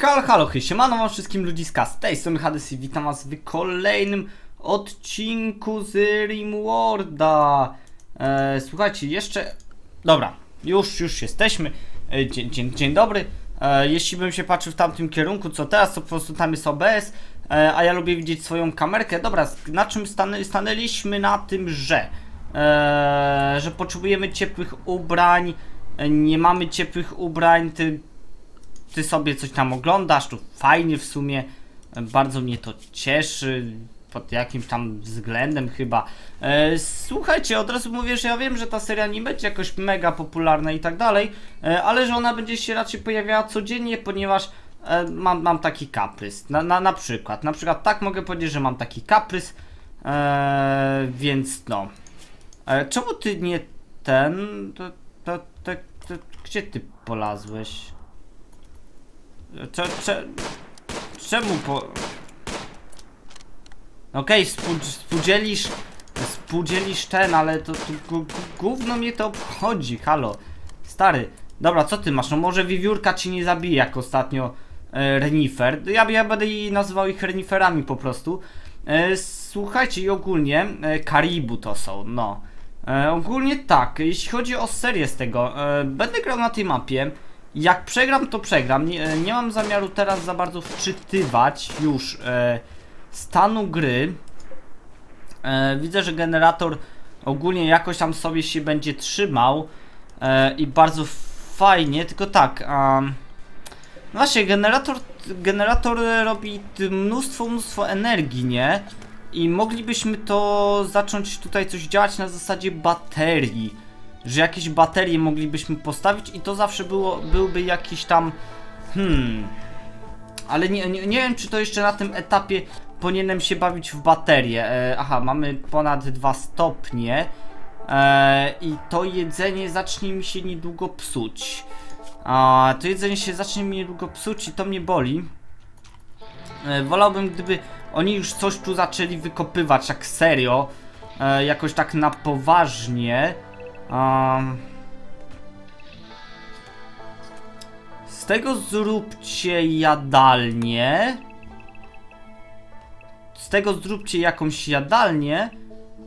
Halo, halo, hej, siemano wam wszystkim ludziska, z tej strony Hades i witam was w kolejnym odcinku z Rimworlda. E, słuchajcie, jeszcze... Dobra, już, już jesteśmy. E, dzień, dzień, dzień dobry. E, jeśli bym się patrzył w tamtym kierunku, co teraz, to po prostu tam jest OBS, e, a ja lubię widzieć swoją kamerkę. Dobra, na czym stanę, stanęliśmy? Na tym, że... E, że potrzebujemy ciepłych ubrań, e, nie mamy ciepłych ubrań, ty ty sobie coś tam oglądasz, to fajnie w sumie, bardzo mnie to cieszy, pod jakimś tam względem chyba. E, słuchajcie, od razu mówię, że ja wiem, że ta seria nie będzie jakoś mega popularna i tak dalej, e, ale że ona będzie się raczej pojawiała codziennie, ponieważ e, mam, mam taki kaprys. Na, na, na przykład, na przykład tak mogę powiedzieć, że mam taki kaprys, e, więc no. E, czemu ty nie ten, to, to, to, to, gdzie ty polazłeś? Cze, cze, czemu po... Okej, okay, spółdzielisz... Spółdzielisz ten, ale to, to gówno mnie to obchodzi, halo. Stary, dobra, co ty masz? No może wiewiórka ci nie zabije jak ostatnio e, renifer. Ja, ja będę jej nazywał ich reniferami po prostu. E, słuchajcie, i ogólnie e, Karibu to są, no. E, ogólnie tak, jeśli chodzi o serię z tego, e, będę grał na tej mapie. Jak przegram, to przegram. Nie, nie mam zamiaru teraz za bardzo wczytywać już e, stanu gry. E, widzę, że generator ogólnie jakoś tam sobie się będzie trzymał e, i bardzo fajnie, tylko tak. Um, no właśnie, generator, generator e, robi mnóstwo, mnóstwo energii, nie? I moglibyśmy to zacząć tutaj coś działać na zasadzie baterii że jakieś baterie moglibyśmy postawić i to zawsze było, byłby jakiś tam hmm. Ale nie, nie, nie wiem czy to jeszcze na tym etapie powinienem się bawić w baterię e, aha mamy ponad 2 stopnie e, i to jedzenie zacznie mi się niedługo psuć. A to jedzenie się zacznie mi niedługo psuć i to mnie boli. E, wolałbym gdyby oni już coś tu zaczęli wykopywać jak serio e, jakoś tak na poważnie Um, z tego zróbcie jadalnię. Z tego zróbcie jakąś jadalnię.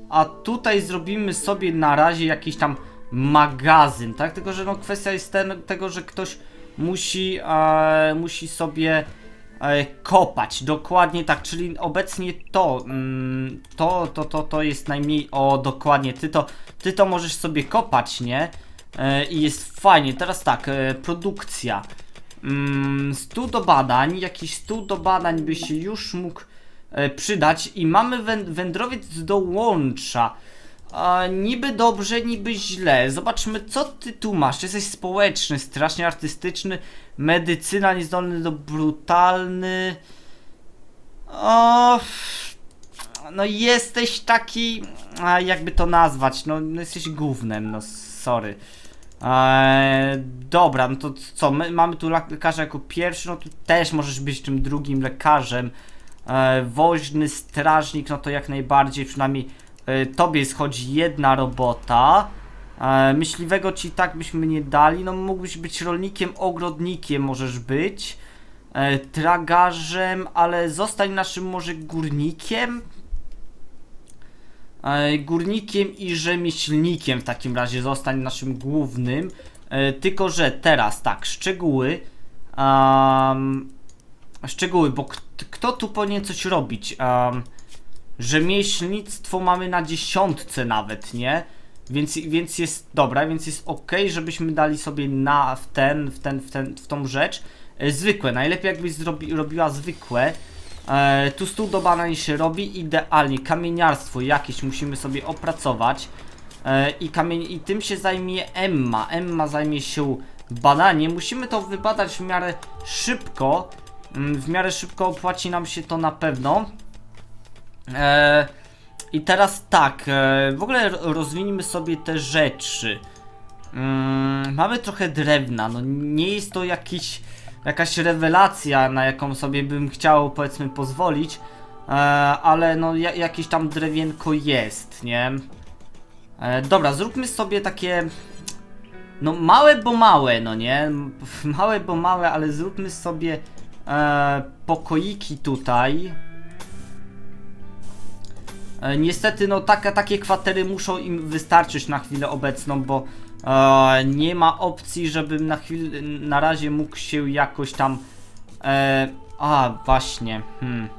A tutaj zrobimy sobie na razie jakiś tam magazyn, tak? Tylko, że no kwestia jest ten, tego, że ktoś musi, e, musi sobie kopać, dokładnie tak, czyli obecnie to, mm, to, to, to, to jest najmniej, o dokładnie, ty to, ty to możesz sobie kopać, nie? E, I jest fajnie, teraz tak, e, produkcja, mm, stół do badań, jakiś stół do badań by się już mógł e, przydać i mamy wę- wędrowiec dołącza. A, niby dobrze, niby źle. Zobaczmy, co ty tu masz. Jesteś społeczny, strasznie artystyczny, medycyna, niezdolny do brutalny. O, no jesteś taki, a jakby to nazwać, no, no jesteś gównem, no sorry. Eee, dobra, no to co, my mamy tu lekarza jako pierwszy, no tu też możesz być tym drugim lekarzem. Eee, woźny strażnik, no to jak najbardziej, przynajmniej tobie schodzi jedna robota. E, myśliwego ci tak byśmy nie dali, no mógłbyś być rolnikiem, ogrodnikiem możesz być. E, tragarzem, ale zostań naszym może górnikiem? E, górnikiem i rzemieślnikiem w takim razie zostań naszym głównym. E, tylko, że teraz tak, szczegóły. Um, szczegóły, bo kto tu powinien coś robić? Um, rzemieślnictwo mamy na dziesiątce nawet, nie? Więc, więc jest dobra, więc jest ok, żebyśmy dali sobie na w ten, w ten, w ten, w tą rzecz. E, zwykłe, najlepiej jakbyś zrobi, robiła zwykłe. E, tu stół do badań się robi idealnie. Kamieniarstwo jakieś musimy sobie opracować. E, i, kamień, I tym się zajmie Emma. Emma zajmie się badaniem. Musimy to wybadać w miarę szybko. Mm, W miarę szybko opłaci nam się to na pewno. E, I teraz tak, e, w ogóle ro- rozwiniemy sobie te rzeczy. Mm, mamy trochę drewna, no nie jest to jakiś, jakaś rewelacja, na jaką sobie bym chciał powiedzmy pozwolić, e, ale no ja, jakieś tam drewienko jest, nie? E, dobra, zróbmy sobie takie, no małe bo małe, no nie? Małe bo małe, ale zróbmy sobie e, pokoiki tutaj. E, niestety, no taka, takie kwatery muszą im wystarczyć na chwilę obecną, bo e, nie ma opcji, żebym na chwilę, na razie mógł się jakoś tam. E, a, właśnie. Hmm.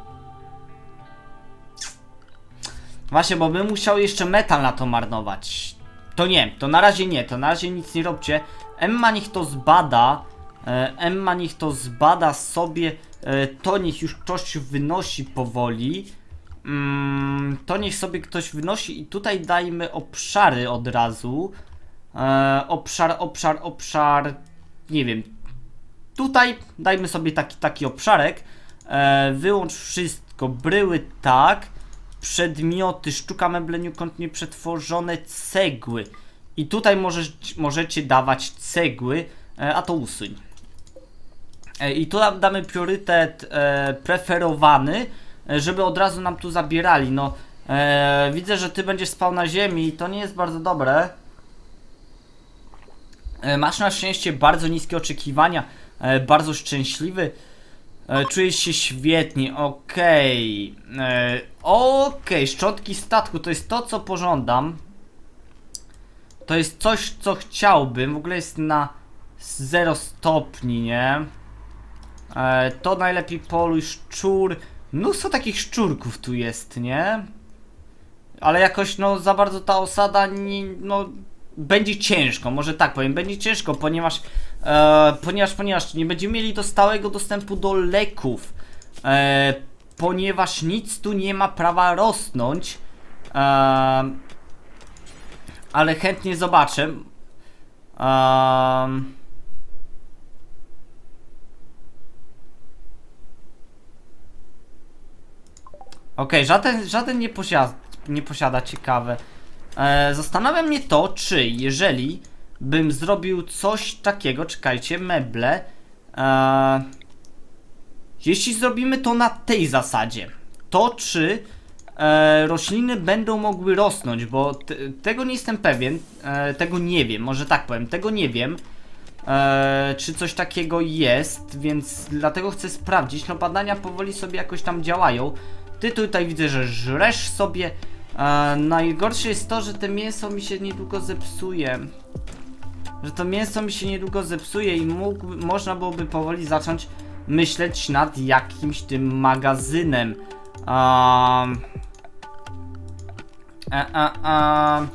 Właśnie, bo bym musiał jeszcze metal na to marnować. To nie, to na razie nie, to na razie nic nie róbcie. Emma niech to zbada. E, Emma niech to zbada sobie. E, to niech już ktoś wynosi powoli. Mm, to niech sobie ktoś wynosi i tutaj dajmy obszary od razu. E, obszar, obszar, obszar. Nie wiem. Tutaj dajmy sobie taki, taki obszarek. E, wyłącz wszystko. Bryły tak. Przedmioty, sztuka mebleniu kątnie przetworzone cegły. I tutaj możesz, możecie dawać cegły, e, a to usuń. E, I tu damy priorytet e, preferowany, żeby od razu nam tu zabierali. No, e, widzę, że ty będziesz spał na ziemi i to nie jest bardzo dobre. E, masz na szczęście bardzo niskie oczekiwania, e, bardzo szczęśliwy. E, czujesz się świetnie, okej. E, Okej, szczotki statku to jest to, co pożądam. To jest coś, co chciałbym. W ogóle jest na 0 stopni, nie? E, to najlepiej poluj szczur. Mnóstwo takich szczurków tu jest, nie? Ale jakoś, no, za bardzo ta osada, nie, no, będzie ciężko, może tak powiem, będzie ciężko, ponieważ, e, ponieważ, ponieważ nie będziemy mieli do stałego dostępu do leków, e, ponieważ nic tu nie ma prawa rosnąć, e, ale chętnie zobaczę. Um, Okej, żaden, żaden nie posiada, nie posiada ciekawe. E, zastanawia mnie to, czy jeżeli bym zrobił coś takiego, czekajcie, meble. E, jeśli zrobimy to na tej zasadzie, to czy e, rośliny będą mogły rosnąć, bo te, tego nie jestem pewien, e, tego nie wiem, może tak powiem, tego nie wiem. E, czy coś takiego jest, więc dlatego chcę sprawdzić. No badania powoli sobie jakoś tam działają. Ty tutaj widzę, że żresz sobie. E, najgorsze jest to, że to mięso mi się niedługo zepsuje. Że to mięso mi się niedługo zepsuje i mógł, można byłoby powoli zacząć myśleć nad jakimś tym magazynem. E, e,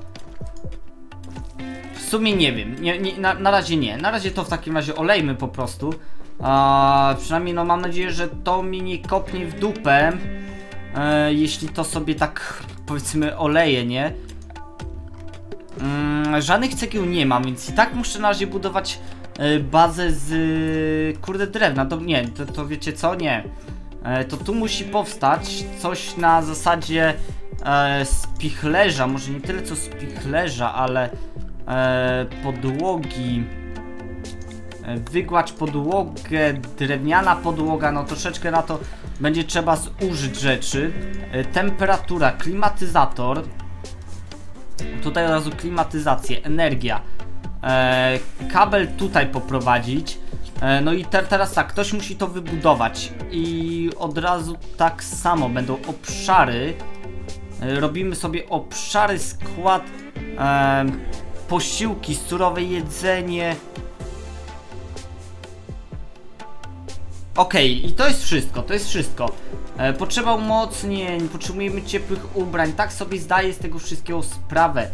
w sumie nie wiem, nie, nie, na, na razie nie. Na razie to w takim razie olejmy po prostu. Przynajmniej no mam nadzieję, że to mi nie kopnie w dupę. E, jeśli to sobie tak powiedzmy oleje, nie? Mm, żadnych cegieł nie mam, więc i tak muszę na razie budować e, bazę z e, kurde drewna. To nie, to, to wiecie co? Nie. E, to tu musi powstać coś na zasadzie e, spichlerza, może nie tyle co spichlerza, ale e, podłogi. Wygłacz podłogę, drewniana podłoga, no troszeczkę na to będzie trzeba zużyć rzeczy. E, Temperatura, klimatyzator. Tutaj od razu klimatyzację, energia. E, kabel tutaj poprowadzić. E, no i te, teraz tak, ktoś musi to wybudować. I od razu tak samo będą obszary. Robimy sobie obszary, skład, e, posiłki, surowe jedzenie. Okej, i to jest wszystko, to jest wszystko. E, potrzeba umocnień, potrzebujemy ciepłych ubrań, tak sobie zdaję z tego wszystkiego sprawę.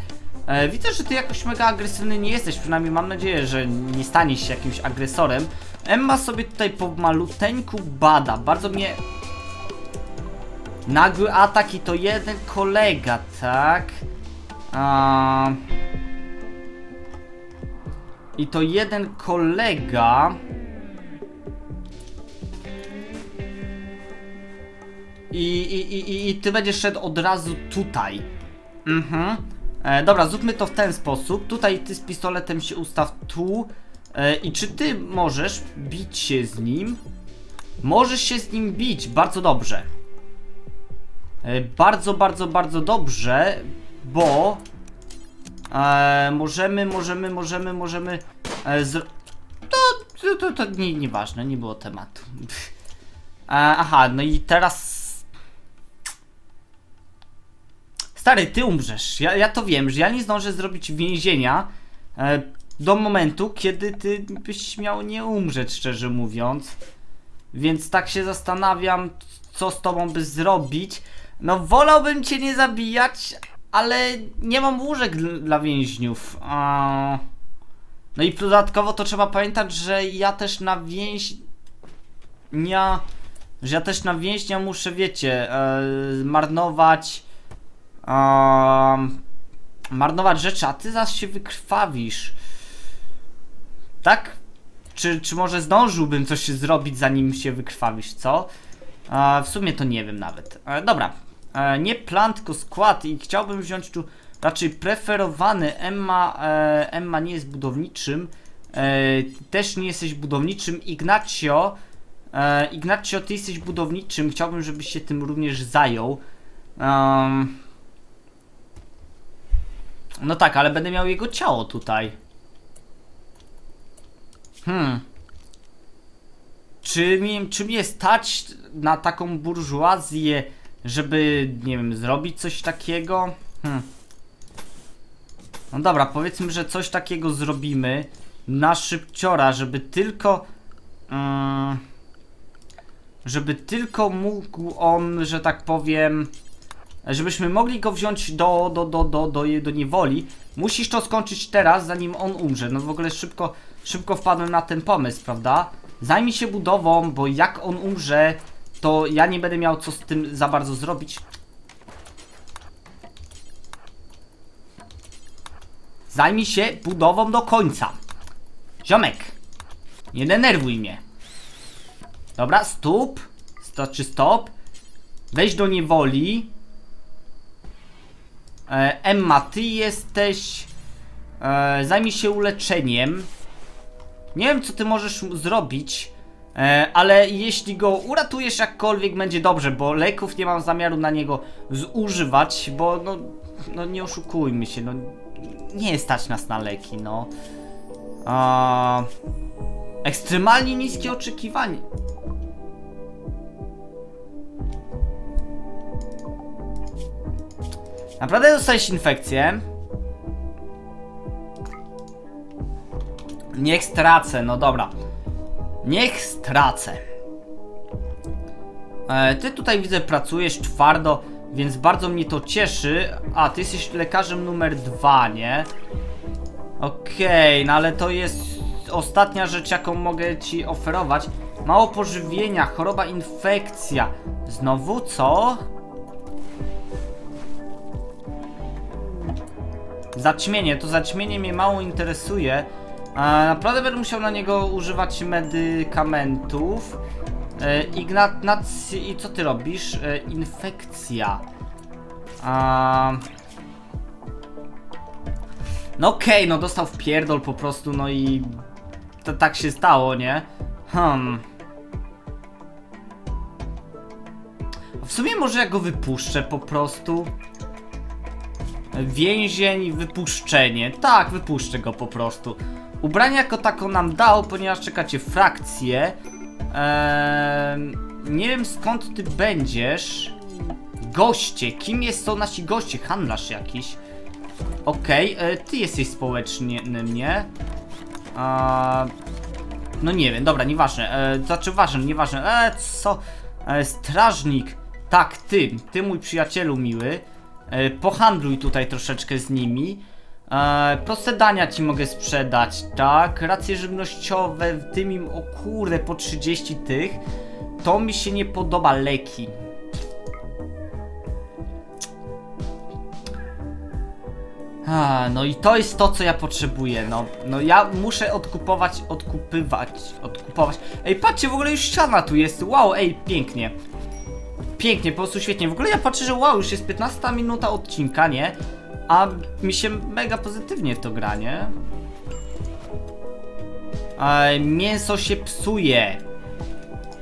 E, widzę, że ty jakoś mega agresywny nie jesteś, przynajmniej mam nadzieję, że nie staniesz się jakimś agresorem. Emma sobie tutaj po maluteńku bada, bardzo mnie... Nagły atak i to jeden kolega, tak? A... I to jeden kolega... I, i, i, i- ty będziesz szedł od razu tutaj. Mhm. E, dobra, zróbmy to w ten sposób. Tutaj ty z pistoletem się ustaw tu. E, I czy ty możesz bić się z nim? Możesz się z nim bić, bardzo dobrze. E, bardzo, bardzo, bardzo dobrze, bo e, możemy, możemy, możemy, możemy e. To, to, to, to nie, nieważne, nie było tematu. aha, no i teraz... Stary, ty umrzesz. Ja, ja to wiem, że ja nie zdążę zrobić więzienia e, do momentu, kiedy ty byś miał nie umrzeć, szczerze mówiąc. Więc tak się zastanawiam, co z tobą by zrobić. No, wolałbym cię nie zabijać, ale nie mam łóżek dl- dla więźniów. A... No i dodatkowo to trzeba pamiętać, że ja też na więźnia... Że ja też na więźnia muszę, wiecie, e, marnować... em, marnować rzeczy, a ty zaś się wykrwawisz. Tak? Czy, czy może zdążyłbym coś zrobić, zanim się wykrwawisz, co? E, w sumie to nie wiem nawet. E, dobra. E, nie plan, tylko skład i chciałbym wziąć tu raczej preferowany. Emma, e, Emma nie jest budowniczym. E, też nie jesteś budowniczym. Ignacio, e, Ignacio, ty jesteś budowniczym. Chciałbym, żebyś się tym również zajął. Em, no tak, ale będę miał jego ciało tutaj. Hmm. Czy mi, czy mnie stać na taką burżuazję, żeby, nie wiem, zrobić coś takiego? Hmm. No dobra, powiedzmy, że coś takiego zrobimy na szybciora, żeby tylko... mm, żeby tylko mógł on, że tak powiem... Żebyśmy mogli go wziąć do, do, do, do, do, do niewoli, musisz to skończyć teraz, zanim on umrze. No w ogóle szybko, szybko wpadłem na ten pomysł, prawda? Zajmij się budową, bo jak on umrze, to ja nie będę miał co z tym za bardzo zrobić. Zajmij się budową do końca. Ziomek, nie denerwuj mnie. Dobra, stop. Znaczy stop. Wejdź do niewoli. E, Emma, ty jesteś... E, zajmij się uleczeniem. Nie wiem, co ty możesz zrobić, e, ale jeśli go uratujesz jakkolwiek, będzie dobrze, bo leków nie mam zamiaru na niego zużywać, bo no, no nie oszukujmy się, no nie stać nas na leki, no. A, ekstremalnie niskie oczekiwanie. Naprawdę dostałeś infekcję? Niech stracę, no dobra. Niech stracę. E, ty tutaj widzę pracujesz twardo, więc bardzo mnie to cieszy. A, ty jesteś lekarzem numer dwa, nie? Okej, no ale to jest ostatnia rzecz, jaką mogę ci oferować. Mało pożywienia, choroba, infekcja. Znowu co? Zaćmienie, to zaćmienie mnie mało interesuje. Naprawdę będę musiał na niego używać medykamentów. E, i co ty robisz? E, infekcja. No okej, no dostał w pierdol po prostu, no i to tak się stało, nie? Hmm. W sumie może ja go wypuszczę po prostu. Więzień, wypuszczenie. Tak, wypuszczę go po prostu. Ubranie jako tako nam dał, ponieważ czekacie frakcję. Eee, nie wiem skąd ty będziesz. Goście, kim jest są nasi goście? Handlarz jakiś. Okej, e, ty jesteś społecznym, nie? Eee, no nie wiem, dobra, nieważne. E, znaczy ważne, nieważne. E, co? E, strażnik. Tak, ty, ty mój przyjacielu miły. E, pohandluj tutaj troszeczkę z nimi. E, proste dania ci mogę sprzedać, tak? Racje żywnościowe, w tym im, o kurde, po 30 tych. To mi się nie podoba, leki. A, no i to jest to, co ja potrzebuję, no. No ja muszę odkupować, odkupywać, odkupować. Ej, patrzcie, w ogóle już ściana tu jest, wow, ej, pięknie. Pięknie, po prostu świetnie. W ogóle ja patrzę, że wow, już jest 15 minuta odcinka, nie? A mi się mega pozytywnie w to gra, nie? E, mięso się psuje.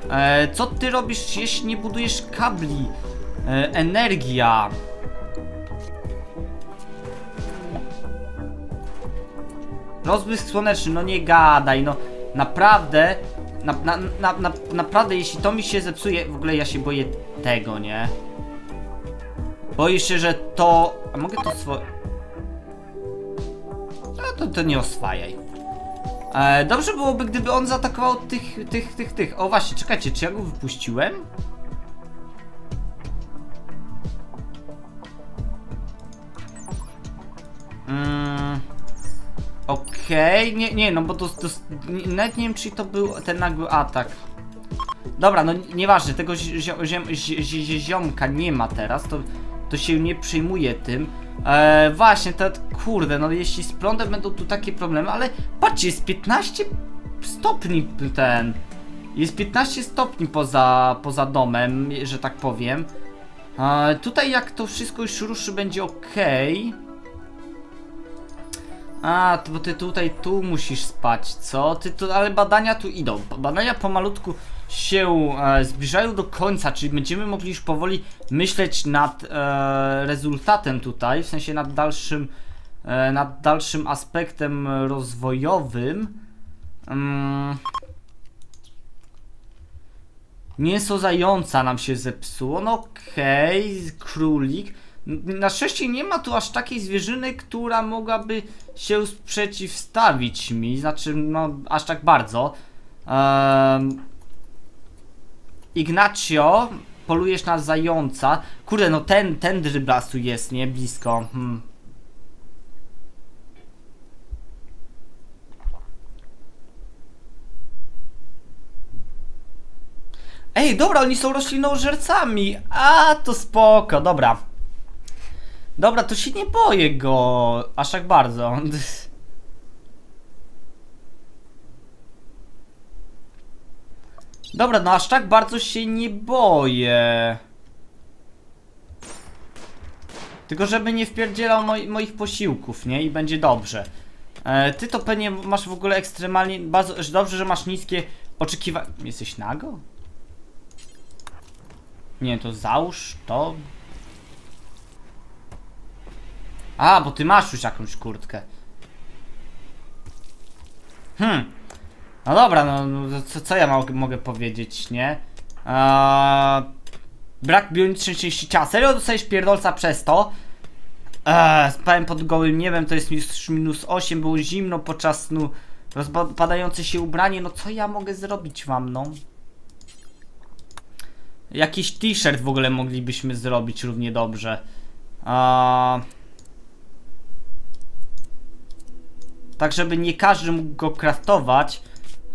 E, co ty robisz, jeśli nie budujesz kabli? E, energia. Rozbłysk słoneczny, no nie gadaj, no naprawdę Na, na, na, na, naprawdę, jeśli to mi się zepsuje, w ogóle ja się boję tego, nie? Boję się, że to... A mogę to swoje... No to, to nie oswajaj. E, dobrze byłoby, gdyby on zaatakował tych, tych, tych, tych. O właśnie, czekajcie, czy ja go wypuściłem? Mm, Okej, nie, nie, no bo to, to nawet nie wiem, czy to był ten nagły atak. Dobra, no nieważne, tego ziomka nie ma teraz, to, to się nie przejmuje tym. E, właśnie, to kurde, no jeśli z prądem będą tu takie problemy, ale patrzcie, jest 15 stopni ten. Jest 15 stopni poza, poza domem, że tak powiem. E, tutaj jak to wszystko już ruszy, będzie ok. A, to bo ty tutaj tu musisz spać, co? Ty tu, ale badania tu idą. Badania pomalutku się e, zbliżają do końca, czyli będziemy mogli już powoli myśleć nad e, rezultatem tutaj, w sensie nad dalszym, e, nad dalszym aspektem rozwojowym. Mm. Mięso zająca nam się zepsuło, no okej, królik. N- Na szczęście nie ma tu aż takiej zwierzyny, która mogłaby się sprzeciwstawić mi, znaczy no aż tak bardzo. Ignacio, polujesz na zająca. Kurde, no ten, ten dryblas tu jest, nie? Blisko. Hmm. Ej, dobra, oni są roślinożercami. A, to spoko, dobra. Dobra, to się nie boję go aż tak bardzo. Dobra, no aż tak bardzo się nie boję. Tylko żeby nie wpierdzielał moi, moich posiłków, nie? I będzie dobrze. E, ty to pewnie masz w ogóle ekstremalnie... Bardzo dobrze, że masz niskie oczekiwania... Jesteś nago? Nie, to załóż to. A, bo ty masz już jakąś kurtkę. Hmm. No dobra, no, no co, co ja mo mogę powiedzieć, nie? Eee, brak bionicznej części ciała. Serio dostajesz pierdolca przez to? Eee, spałem pod gołym niebem, to jest już minus 8, było zimno podczas snu. Rozpadające się ubranie, no co ja mogę zrobić wam, no? Jakiś t-shirt w ogóle moglibyśmy zrobić równie dobrze. Eee, tak, żeby nie każdy mógł go craftować.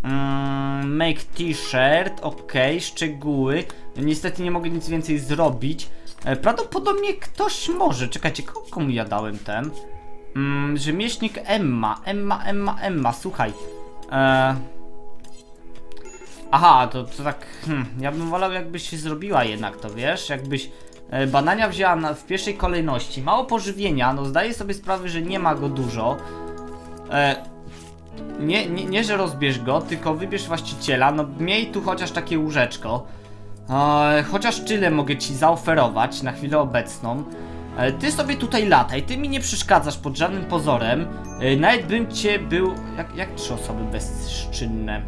Mm, make t-shirt, ok, szczegóły. Niestety nie mogę nic więcej zrobić. E, prawdopodobnie ktoś może. Czekajcie, komu ja dałem ten? Mm, rzemieślnik Emma. Emma, Emma, Emma, słuchaj. E, aha, to, to tak. Hmm, ja bym wolał, jakbyś zrobiła jednak to, wiesz? Jakbyś e, badania wzięła na, w pierwszej kolejności. Mało pożywienia, no zdaję sobie sprawę, że nie ma go dużo. E, nie, nie, nie, że rozbierz go, tylko wybierz właściciela. No, miej tu chociaż takie łóżeczko. E, chociaż tyle mogę ci zaoferować na chwilę obecną. E, ty sobie tutaj lataj, ty mi nie przeszkadzasz pod żadnym pozorem. E, nawet bym cię był. Jak, jak trzy osoby bezczynne?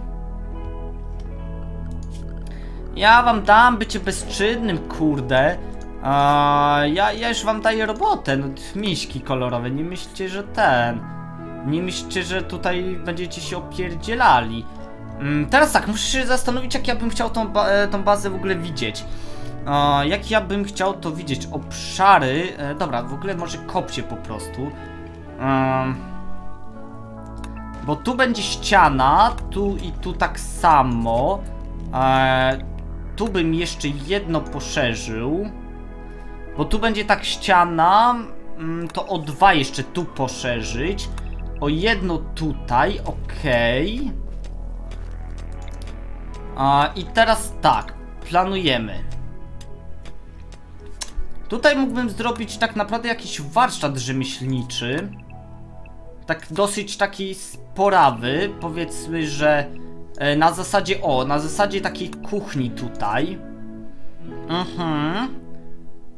Ja wam dam bycie bezczynnym, kurde. A, ja, ja już wam daję robotę, no miśki kolorowe, nie myślcie, że ten. Nie myślcie, że tutaj będziecie się opierdzielali. Mm, teraz tak, muszę się zastanowić, jak ja bym chciał tą, ba e, tą bazę w ogóle widzieć. E, jak ja bym chciał to widzieć? Obszary. E, dobra, w ogóle może kopcie po prostu. Em, bo tu będzie ściana, tu i tu tak samo. E, tu bym jeszcze jedno poszerzył. Bo tu będzie tak ściana, mm, to o dwa jeszcze tu poszerzyć. O jedno tutaj, okej. A I teraz tak, planujemy. Tutaj mógłbym zrobić tak naprawdę jakiś warsztat rzemieślniczy. Tak dosyć taki sporawy, powiedzmy, że e, na zasadzie, o, na zasadzie takiej kuchni tutaj. Mhm.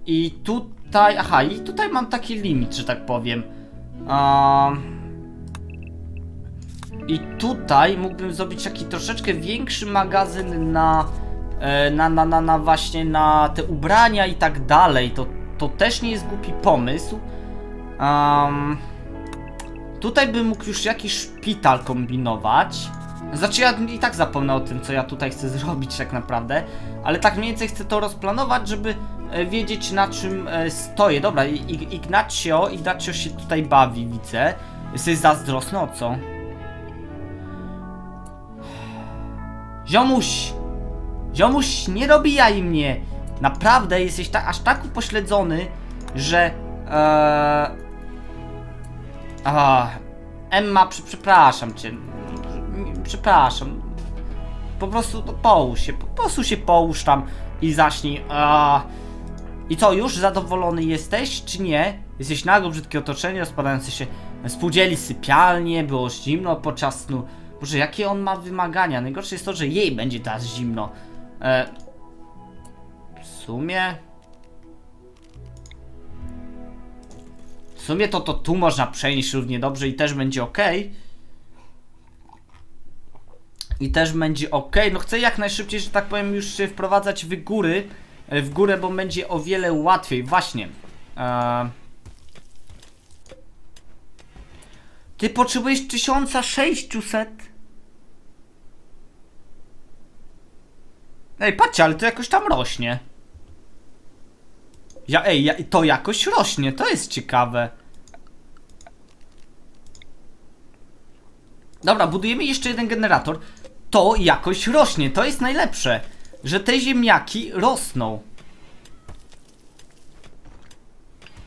I tutaj, aha, i tutaj mam taki limit, że tak powiem. Um, I tutaj mógłbym zrobić taki troszeczkę większy magazyn na, e, na, na, na, na właśnie na te ubrania i tak dalej. To, to też nie jest głupi pomysł. Um, tutaj bym mógł już jakiś szpital kombinować. Znaczy ja i tak zapomnę o tym, co ja tutaj chcę zrobić tak naprawdę. Ale tak mniej więcej chcę to rozplanować, żeby e, wiedzieć na czym e, stoję. Dobra, Ignacio, Ignacio się tutaj bawi, widzę. Jesteś zazdrosny o co? Ziomuś! Ziomuś, nie dobijaj mnie! Naprawdę jesteś ta, aż tak upośledzony, że... Ee... Emma, prze, przepraszam cię. Przepraszam. Po prostu no, połóż się, po prostu się połóż tam i zacznij. A... I co, już zadowolony jesteś, czy nie? Jesteś nago, brzydkie otoczenie, rozpadające się spółdzieli sypialnie, było zimno podczas snu. Boże, jakie on ma wymagania? Najgorsze jest to, że jej będzie teraz zimno. E... W sumie... W sumie to, to tu można przenieść równie dobrze i też będzie ok. I też będzie ok. No chcę jak najszybciej, że tak powiem, już się wprowadzać w góry. e, W górę, bo będzie o wiele łatwiej. Właśnie. E... Ty potrzebujesz 1600. Ej, patrzcie, ale to jakoś tam rośnie. Ja, ej, ja, to jakoś rośnie, to jest ciekawe. Dobra, budujemy jeszcze jeden generator. To jakoś rośnie, to jest najlepsze. Że te ziemniaki rosną.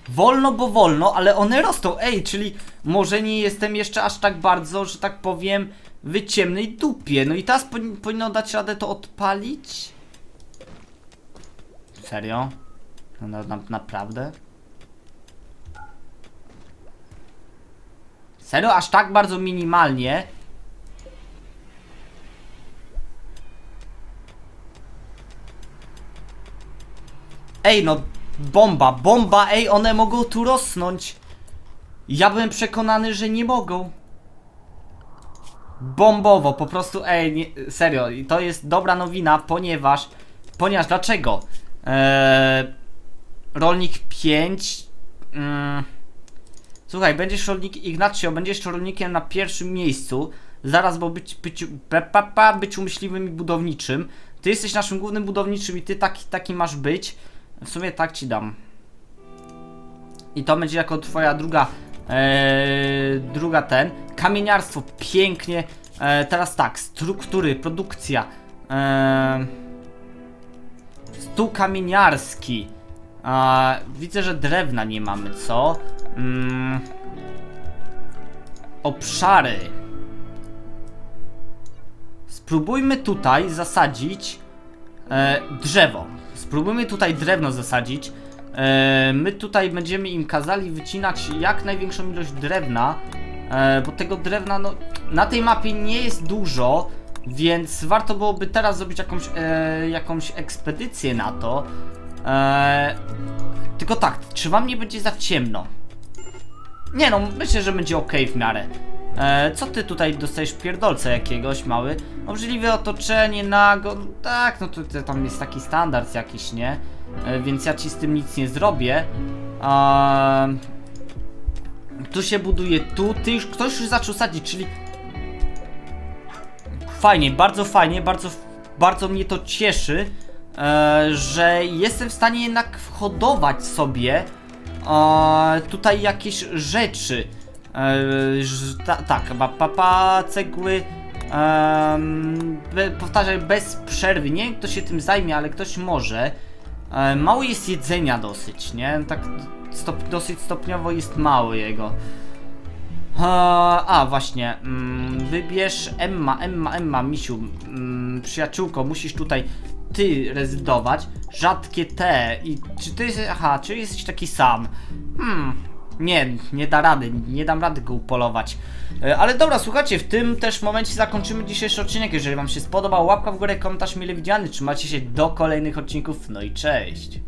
Wolno, bo wolno, ale one rosną. Ej, czyli może nie jestem jeszcze aż tak bardzo, że tak powiem, w ciemnej dupie. No i teraz powin- powinno dać radę to odpalić? Serio? No, na, na, naprawdę? Serio? Aż tak bardzo minimalnie? Ej, no bomba, bomba, ej, one mogą tu rosnąć. Ja byłem przekonany, że nie mogą. Bombowo, po prostu, ej, nie, serio, to jest dobra nowina, ponieważ, ponieważ, dlaczego? Eee, rolnik 5, mm, słuchaj, będziesz rolnik, Ignacio, będziesz rolnikiem na pierwszym miejscu, zaraz, bo być, być, być myśliwym i budowniczym, ty jesteś naszym głównym budowniczym i ty taki, taki masz być, w sumie tak ci dam. I to będzie jako twoja druga, e, druga ten. Kamieniarstwo, pięknie. E, teraz tak, struktury, produkcja. E, stół kamieniarski. E, widzę, że drewna nie mamy, co? Mm, obszary. Spróbujmy tutaj zasadzić e, drzewo. Spróbujmy tutaj drewno zasadzić. E, my tutaj będziemy im kazali wycinać jak największą ilość drewna, e, bo tego drewna no, na tej mapie nie jest dużo, więc warto byłoby teraz zrobić jakąś, e, jakąś ekspedycję na to. Tylko tak, czy wam nie będzie za ciemno? Nie no, myślę, że będzie ok w miarę. E, co ty tutaj dostajesz pierdolca jakiegoś, mały? Obrzydliwe otoczenie, nago... Tak, no to, to tam jest taki standard jakiś, nie? E, więc ja ci z tym nic nie zrobię. A... Tu się buduje tu, ty już, ktoś już zaczął sadzić, czyli... Fajnie, bardzo fajnie, bardzo, bardzo mnie to cieszy, e, że jestem w stanie jednak hodować sobie e, tutaj jakieś rzeczy. Ta, tak, papa, cegły. em, be, powtarzaj, bez przerwy. Nie wiem, kto się tym zajmie, ale ktoś może. E, mało jest jedzenia dosyć, nie? Tak stop, dosyć stopniowo jest mały jego. A, właśnie, mm, wybierz Emma, Emma, Emma, misiu, mm, przyjaciółko, musisz tutaj ty rezydować, rzadkie te i czy ty aha, czy jesteś taki sam? Hmm, nie, nie da rady, nie dam rady go upolować. E, Ale dobra, słuchajcie, w tym też momencie zakończymy dzisiejszy odcinek. Jeżeli wam się spodobał, łapka w górę, komentarz mile widziany. Trzymajcie się do kolejnych odcinków, no i cześć.